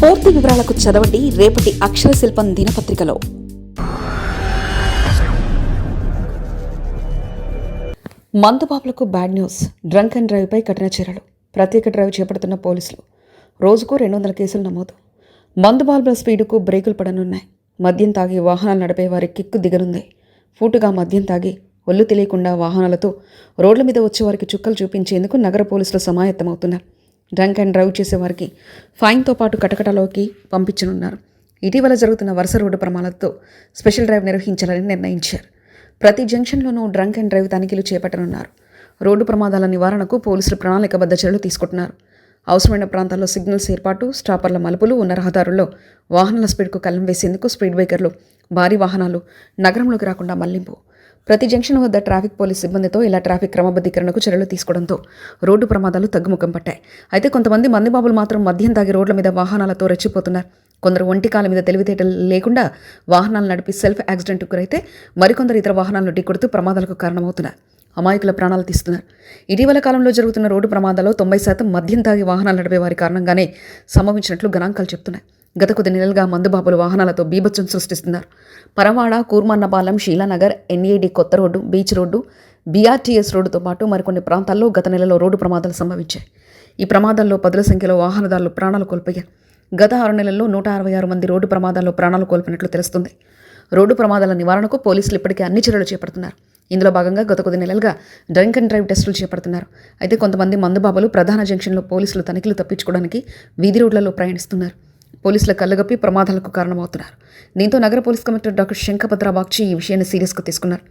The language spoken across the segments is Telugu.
పూర్తి వివరాలకు చదవండి రేపటి అక్షర శిల్పం దినపత్రికలో. మందుబాబులకు బ్యాడ్ న్యూస్. డ్రంక్ అండ్ డ్రైవ్పై కఠిన చర్యలు ప్రత్యేక డ్రైవ్ చేపడుతున్న పోలీసులు. రోజుకు రెండు వందల కేసులు నమోదు. మందుబాబుల స్పీడుకు బ్రేకులు పడనున్నాయి. మద్యం తాగి వాహనాలు నడిపే వారి కిక్కు దిగనుంది. ఫూటుగా మద్యం తాగి ఒళ్ళు తెలియకుండా వాహనాలతో రోడ్ల మీద వచ్చే వారికి చుక్కలు చూపించేందుకు నగర పోలీసులు సమాయత్తమవుతున్నారు. డ్రంక్ అండ్ డ్రైవ్ చేసే వారికి ఫైన్తో పాటు కటకటలోకి పంపించనున్నారు. ఇటీవల జరుగుతున్న వరుస రోడ్డు ప్రమాదాలతో స్పెషల్ డ్రైవ్ నిర్వహించాలని నిర్ణయించారు. ప్రతి జంక్షన్లోనూ డ్రంక్ అండ్ డ్రైవ్ తనిఖీలు చేపట్టనున్నారు. రోడ్డు ప్రమాదాల నివారణకు పోలీసులు ప్రణాళికబద్ధ చర్యలు తీసుకుంటున్నారు. అవసరమైన ప్రాంతాల్లో సిగ్నల్స్ ఏర్పాటు స్టాపర్ల మలుపులు ఉన్న రహదారుల్లో వాహనాల స్పీడ్కు కళ్ళం వేసేందుకు స్పీడ్ బ్రేకర్లు భారీ వాహనాలు నగరంలోకి రాకుండా మళ్ళింపు. ప్రతి జంక్షన్ వద్ద ట్రాఫిక్ పోలీస్ సిబ్బందితో ఇలా ట్రాఫిక్ క్రమబద్ధీకరణకు చర్యలు తీసుకోవడంతో రోడ్డు ప్రమాదాలు తగ్గుముఖం పట్టాయి. అయితే కొంతమంది మందిబాబులు మాత్రం మద్యం తాగి రోడ్ల మీద వాహనాలతో రెచ్చిపోతున్నారు. కొందరు ఒంటికాల మీద తెలివితేటలు లేకుండా వాహనాలు నడిపి సెల్ఫ్ యాక్సిడెంట్కు గురైతే మరికొందరు ఇతర వాహనాలను ఢీకొడుతూ ప్రమాదాలకు కారణమవుతున్నారు. అమాయకుల ప్రాణాలు తీస్తున్నారు. ఇటీవల కాలంలో జరుగుతున్న రోడ్డు ప్రమాదాల్లో తొంభై శాతం మద్యం తాగి వాహనాలు నడిపే వారి కారణంగానే సంభవించినట్లు గణాంకాలు చెప్తున్నాయి. గత కొద్ది నెలలుగా మందుబాబులు వాహనాలతో బీభత్సం సృష్టిస్తున్నారు. పరవాడ కూర్మన్నపాలెం షీలానగర్ ఎన్ఏడి కొత్త రోడ్డు బీచ్ రోడ్డు బీఆర్టీఎస్ రోడ్డుతో పాటు మరికొన్ని ప్రాంతాల్లో గత నెలలో రోడ్డు ప్రమాదాలు సంభవించాయి. ఈ ప్రమాదాల్లో పదుల సంఖ్యలో వాహనదారులు ప్రాణాలు కోల్పోయారు. గత ఆరు నెలల్లో నూట అరవై ఆరు మంది రోడ్డు ప్రమాదాల్లో ప్రాణాలు కోల్పోయినట్లు తెలుస్తుంది. రోడ్డు ప్రమాదాల నివారణకు పోలీసులు ఇప్పటికే అన్ని చర్యలు చేపడుతున్నారు. ఇందులో భాగంగా గత కొద్ది నెలలుగా డ్రంక్ అండ్ డ్రైవ్ టెస్టులు చేపడుతున్నారు. అయితే కొంతమంది మందుబాబులు ప్రధాన జంక్షన్లో పోలీసులు తనిఖీలు తప్పించుకోవడానికి వీధి రోడ్లలో ప్రయాణిస్తున్నారు. పోలీసుల కళ్ళగప్పి ప్రమాదాలకు కారణమవుతున్నారు. దీంతో నగర police commissioner doctor Shankhabrata Bagchi ఈ విషయాన్ని సీరియస్గా తీసుకున్నారు.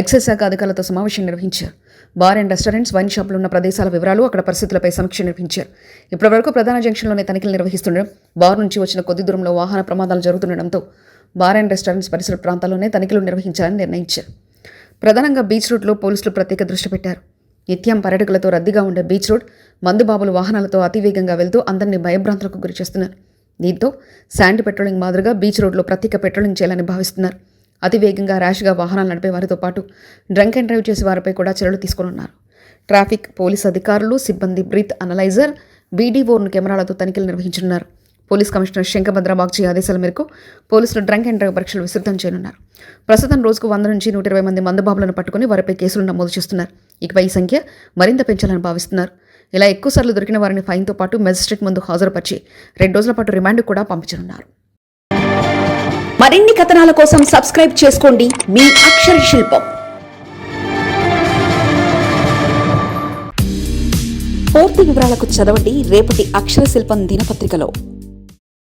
ఎక్సైజ్ శాఖ అధికారులతో సమావేశం నిర్వహించారు. బార్ అండ్ రెస్టారెంట్స్ వైన్ షాపులు ఉన్న ప్రదేశాల వివరాలు అక్కడ పరిస్థితులపై సమీక్ష నిర్వహించారు. ఇప్పటివరకు ప్రధాన జంక్షన్లోనే తనిఖీలు నిర్వహిస్తుండడం బార్ నుంచి వచ్చిన కొద్ది దూరంలో వాహన ప్రమాదాలు జరుగుతుండడంతో బార్ అండ్ రెస్టారెంట్స్ పరిసర ప్రాంతాల్లోనే తనిఖీలు నిర్వహించాలని నిర్ణయించారు. ప్రధానంగా బీచ్ రోడ్లో పోలీసులు ప్రత్యేక దృష్టి పెట్టారు. నిత్యం పర్యాటకులతో రద్దీగా ఉండే బీచ్ రోడ్ మందుబాబులు వాహనాలతో అతివేగంగా వెళ్తూ అందరినీ భయభ్రాంతులకు గురి చేస్తున్నారు దీంతో శాండ్ పెట్రోలింగ్ మాదిరిగా బీచ్ రోడ్లో ప్రత్యేక పెట్రోలింగ్ చేయాలని భావిస్తున్నారు. అతివేగంగా ర్యాష్గా వాహనాలు నడిపే వారితో పాటు డ్రంక్ అండ్ డ్రైవ్ చేసే వారిపై కూడా చర్యలు తీసుకోనున్నారు. ట్రాఫిక్ పోలీస్ అధికారులు సిబ్బంది బ్రీత్ అనలైజర్ బీడీఓను కెమెరాలతో తనిఖీలు నిర్వహించనున్నారు. పోలీస్ కమిషనర్ శంకభద్ర బాగ్జీ ఆదేశాల మేరకు పోలీసులు డ్రంక్ అండ్ డ్రైవ్ పరీక్షలు విస్తృతం చేయనున్నారు. ప్రస్తుతం రోజుకు వంద నుంచి నూట ఇరవై మంది మందుబాబులను పట్టుకుని వారిపై కేసులు నమోదు చేస్తున్నారు. ఇకపై ఈ సంఖ్య మరింత పెంచాలని భావిస్తున్నారు. ఇలా ఎక్కువసార్లు దొరికిన వారిని ఫైన్తో పాటు మెజిస్ట్రేట్ ముందు హాజరుపరిచి రెండు రోజుల పాటు రిమాండ్ కూడా పంపించనున్నారు. మరిన్ని కథనాల కోసం సబ్స్క్రైబ్ చేసుకోండి మీ అక్షర శిల్పం. పూర్తి వివరాలకు చదవండి రేపటి అక్షర శిల్పం దినపత్రికలో.